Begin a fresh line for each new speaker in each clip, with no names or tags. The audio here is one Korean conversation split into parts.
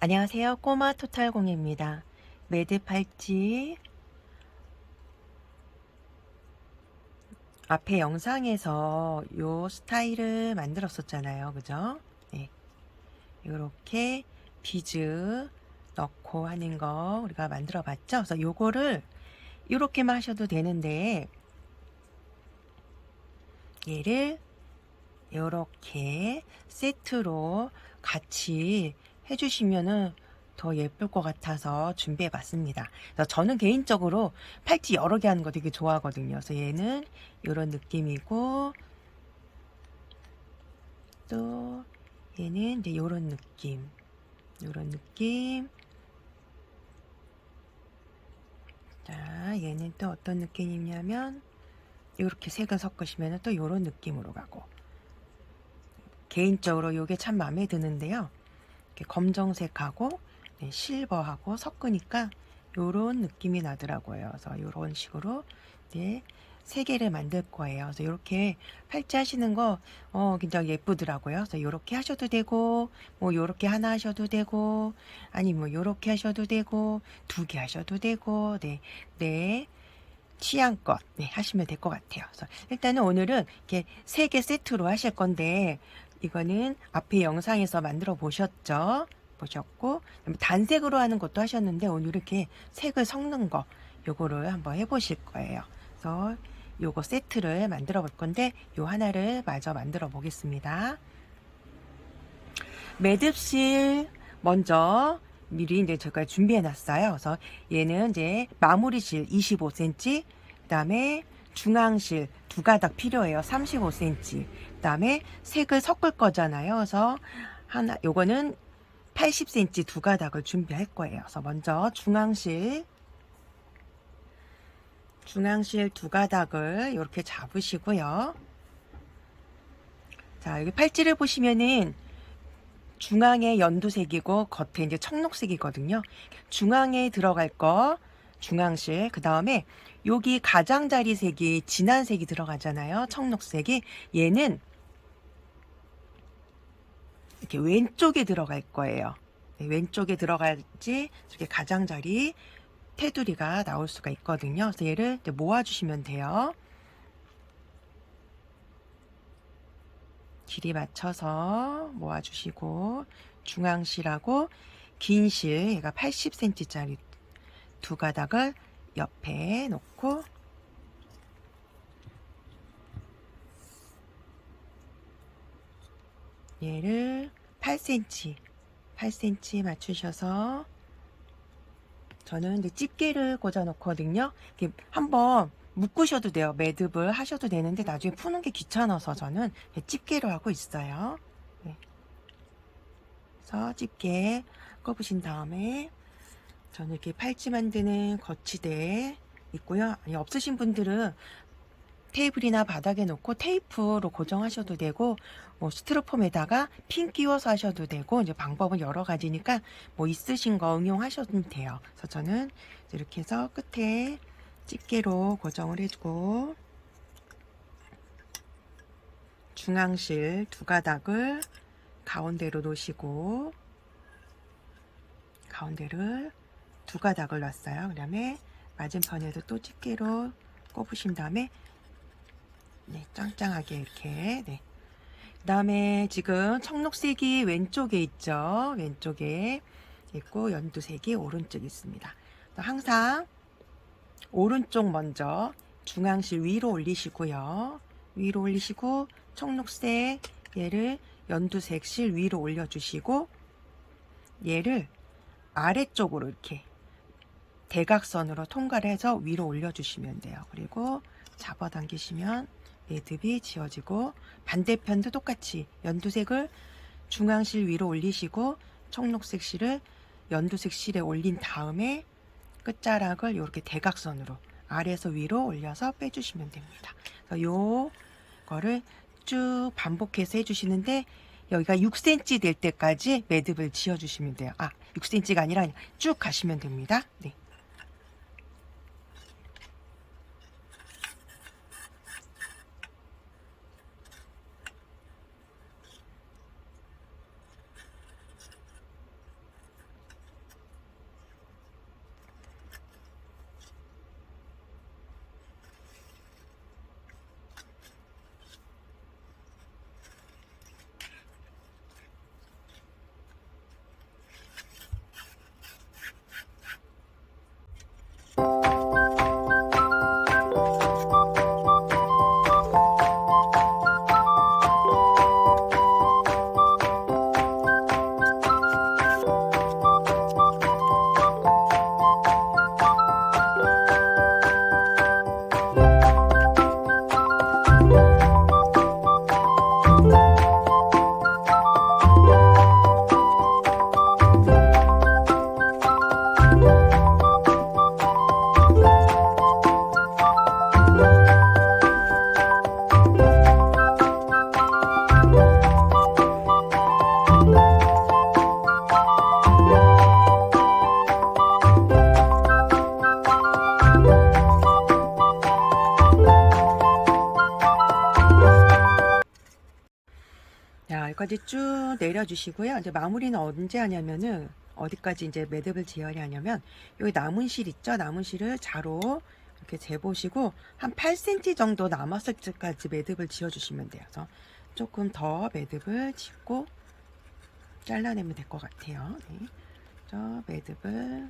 안녕하세요. 꼬마 토탈공입니다. 매드 팔찌 앞에 영상에서 요 스타일을 만들었었잖아요. 그죠? 네. 요렇게 비즈 넣고 하는 거 우리가 만들어 봤죠? 그래서 요거를 요렇게만 하셔도 되는데 얘를 요렇게 세트로 같이 해주시면은 더 예쁠 것 같아서 준비해 봤습니다. 저는 개인적으로 팔찌 여러 개 하는 거 되게 좋아하거든요. 그래서 얘는 이런 느낌이고 또 얘는 이제 이런 느낌, 이런 느낌. 자, 얘는 또 어떤 느낌이냐면 이렇게 색을 섞으시면 또 이런 느낌으로 가고 개인적으로 이게 참 마음에 드는데요. 이렇게 검정색하고 네, 실버하고 섞으니까 요런 느낌이 나더라고요. 그래서 요런 식으로 네, 세 개를 만들 거예요. 그래서 이렇게 팔찌 하시는 거 어, 굉장히 예쁘더라고요. 그래서 요렇게 하셔도 되고 뭐 요렇게 하나 하셔도 되고 아니 뭐 요렇게 하셔도 되고 두 개 하셔도 되고 네. 네. 취향껏 네, 하시면 될 것 같아요. 그래서 일단은 오늘은 이렇게 세 개 세트로 하실 건데 이거는 앞에 영상에서 만들어 보셨죠? 보셨고 단색으로 하는 것도 하셨는데 오늘 이렇게 색을 섞는 거 요거를 한번 해보실 거예요. 그래서 요거 세트를 만들어 볼 건데 요 하나를 마저 만들어 보겠습니다. 매듭실 먼저 미리 이제 제가 준비해 놨어요. 그래서 얘는 이제 마무리실 25cm, 그 다음에 중앙실 두 가닥 필요해요. 35cm. 그다음에 색을 섞을 거잖아요. 그래서 하나 요거는 80cm 두 가닥을 준비할 거예요. 그래서 먼저 중앙실 중앙실 두 가닥을 이렇게 잡으시고요. 자, 여기 팔찌를 보시면은 중앙에 연두색이고 겉에 이제 청록색이거든요. 중앙에 들어갈 거 중앙실 그 다음에 여기 가장자리 색이 진한 색이 들어가잖아요. 청록색이 얘는 이렇게 왼쪽에 들어갈 거예요. 네, 왼쪽에 들어갈지 이렇게 가장자리 테두리가 나올 수가 있거든요. 그래서 얘를 모아주시면 돼요. 길이 맞춰서 모아주시고 중앙실하고 긴 실, 얘가 80cm짜리 두 가닥을 옆에 놓고 얘를 8cm, 8cm 맞추셔서 저는 이제 집게를 꽂아 놓거든요. 이렇게 한번 묶으셔도 돼요. 매듭을 하셔도 되는데 나중에 푸는 게 귀찮아서 저는 집게로 하고 있어요. 네. 그래서 집게 꼽으신 다음에 저는 이렇게 팔찌 만드는 거치대 있고요. 아니, 없으신 분들은 테이블이나 바닥에 놓고 테이프로 고정하셔도 되고 뭐 스티로폼에다가 핀 끼워서 하셔도 되고 이제 방법은 여러 가지니까 뭐 있으신 거 응용하셔도 돼요. 그래서 저는 이렇게 해서 끝에 집게로 고정을 해주고 중앙실 두 가닥을 가운데로 놓으시고 가운데를 두 가닥을 놨어요. 그 다음에 맞은편에도 또 집게로 꼽으신 다음에 네, 짱짱하게 이렇게 네. 그 다음에 지금 청록색이 왼쪽에 있죠. 왼쪽에 있고 연두색이 오른쪽에 있습니다. 항상 오른쪽 먼저 중앙실 위로 올리시고요. 위로 올리시고 청록색 얘를 연두색 실 위로 올려주시고 얘를 아래쪽으로 이렇게 대각선으로 통과를 해서 위로 올려주시면 돼요. 그리고 잡아당기시면 매듭이 지어지고 반대편도 똑같이 연두색을 중앙실 위로 올리시고 청록색 실을 연두색 실에 올린 다음에 끝자락을 이렇게 대각선으로 아래에서 위로 올려서 빼주시면 됩니다. 요 거를 쭉 반복해서 해주시는데 여기가 6cm 될 때까지 매듭을 지어주시면 돼요. 아, 6cm가 아니라 쭉 가시면 됩니다. 네. 내려주시고요. 이제 마무리는 언제 하냐면은 어디까지 이제 매듭을 지어야 하냐면 여기 남은 실 있죠? 남은 실을 자로 이렇게 재보시고 한 8cm 정도 남았을 때까지 매듭을 지어주시면 돼요. 그래서 조금 더 매듭을 짓고 잘라내면 될 것 같아요. 네. 저 매듭을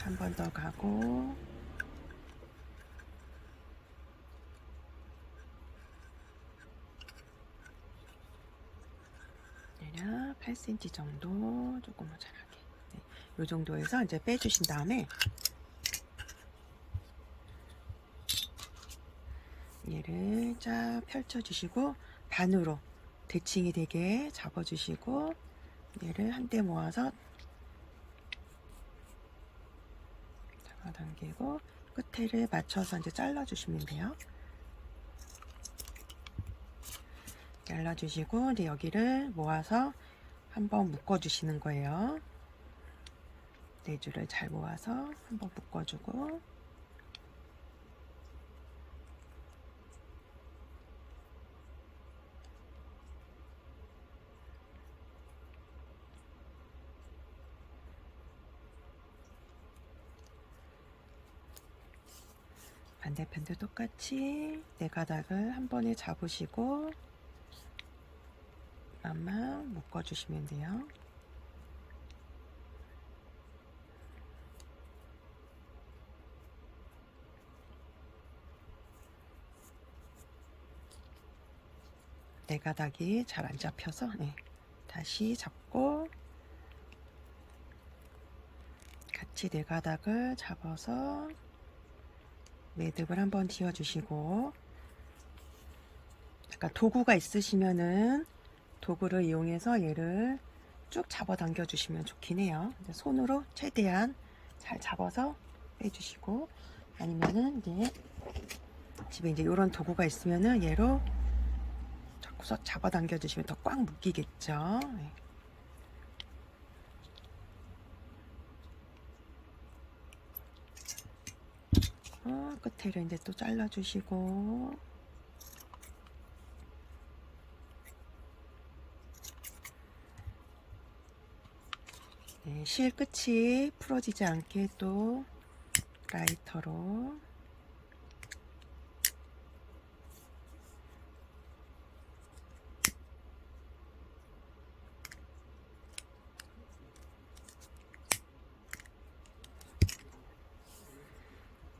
한 번 더 가고 대략 8cm 정도 조금 모자라게 네. 이 정도에서 이제 빼주신 다음에 얘를 쫙 펼쳐주시고 반으로 대칭이 되게 잡아주시고 얘를 한데 모아서 잡아당기고 끝에를 맞춰서 이제 잘라주시면 돼요. 잘라주시고 이제 여기를 모아서 한번 묶어주시는 거예요. 네 줄을 잘 모아서 한번 묶어주고 반대편도 똑같이 네 가닥을 한 번에 잡으시고 만만 묶어주시면 돼요. 네 가닥이 잘 안 잡혀서 네. 다시 잡고 같이 네 가닥을 잡아서 매듭을 한번 지어주시고 약간 도구가 있으시면은 도구를 이용해서 얘를 쭉 잡아 당겨 주시면 좋긴 해요. 손으로 최대한 잘 잡아서 빼주시고 아니면은 이제 집에 이제 이런 도구가 있으면은 얘로 자꾸 잡아 당겨 주시면 더 꽉 묶이겠죠. 네. 어, 끝에를 이제 또 잘라주시고 실 끝이 풀어지지 않게 또 라이터로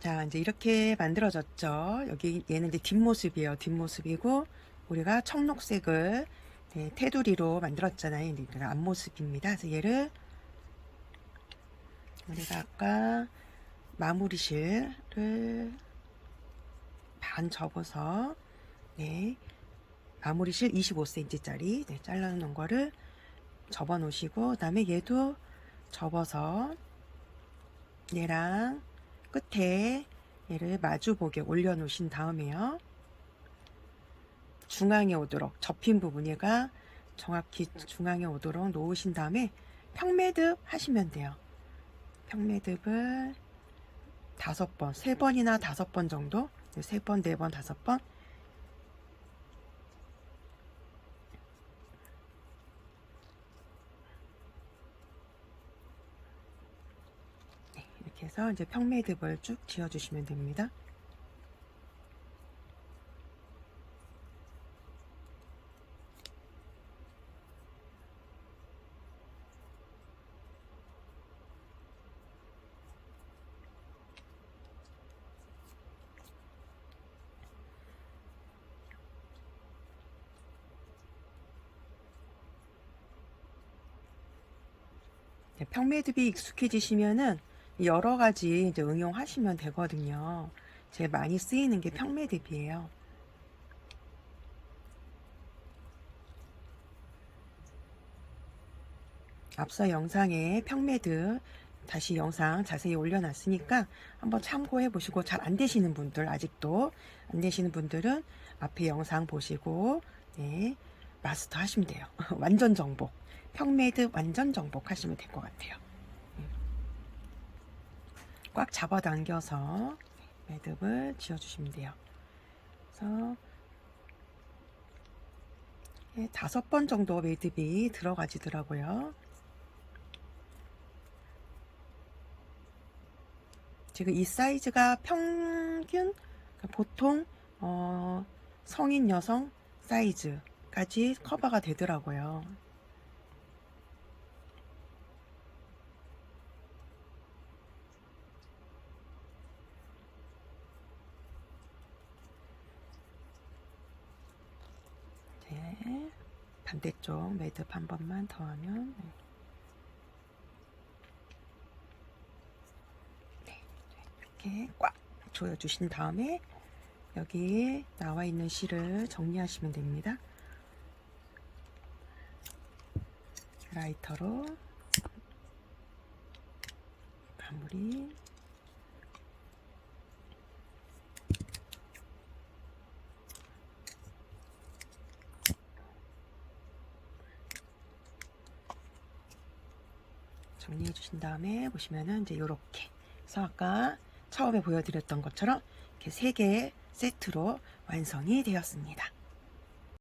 자, 이제 이렇게 만들어졌죠. 여기 얘는 이제 뒷모습이에요. 뒷모습이고 우리가 청록색을 네, 테두리로 만들었잖아요. 이거 앞모습입니다. 그래서 얘를 우리가 아까 마무리 실을 반 접어서 네, 마무리 실 25cm짜리 네, 잘라놓은 거를 접어 놓으시고 그 다음에 얘도 접어서 얘랑 끝에 얘를 마주보게 올려 놓으신 다음에요. 중앙에 오도록 접힌 부분 얘가 정확히 중앙에 오도록 놓으신 다음에 평매듭 하시면 돼요. 평매듭을 다섯 번, 세 번이나 다섯 번 정도, 세 번, 네 번, 다섯 번 이렇게 해서 이제 평매듭을 쭉 지어주시면 됩니다. 평매듭이 익숙해지시면은 여러 가지 이제 응용하시면 되거든요. 제일 많이 쓰이는 게 평매듭이에요. 앞서 영상에 평매듭 다시 영상 자세히 올려놨으니까 한번 참고해 보시고 잘 안 되시는 분들 아직도 안 되시는 분들은 앞에 영상 보시고 네, 마스터 하시면 돼요. 완전 정복. 평매듭 완전 정복 하시면 될 것 같아요. 꽉 잡아당겨서 매듭을 지어주시면 돼요. 그래서 예, 다섯 번 정도 매듭이 들어가지더라고요. 지금 이 사이즈가 평균 보통 어, 성인 여성 사이즈 까지 커버가 되더라고요. 네, 반대쪽 매듭 한 번만 더 하면 네. 네, 이렇게 꽉 조여주신 다음에 여기 나와 있는 실을 정리하시면 됩니다. 라이터로 마무리 정리해 주신 다음에 보시면은 이제 요렇게 그래서 아까 처음에 보여드렸던 것처럼 이렇게 세 개의 세트로 완성이 되었습니다.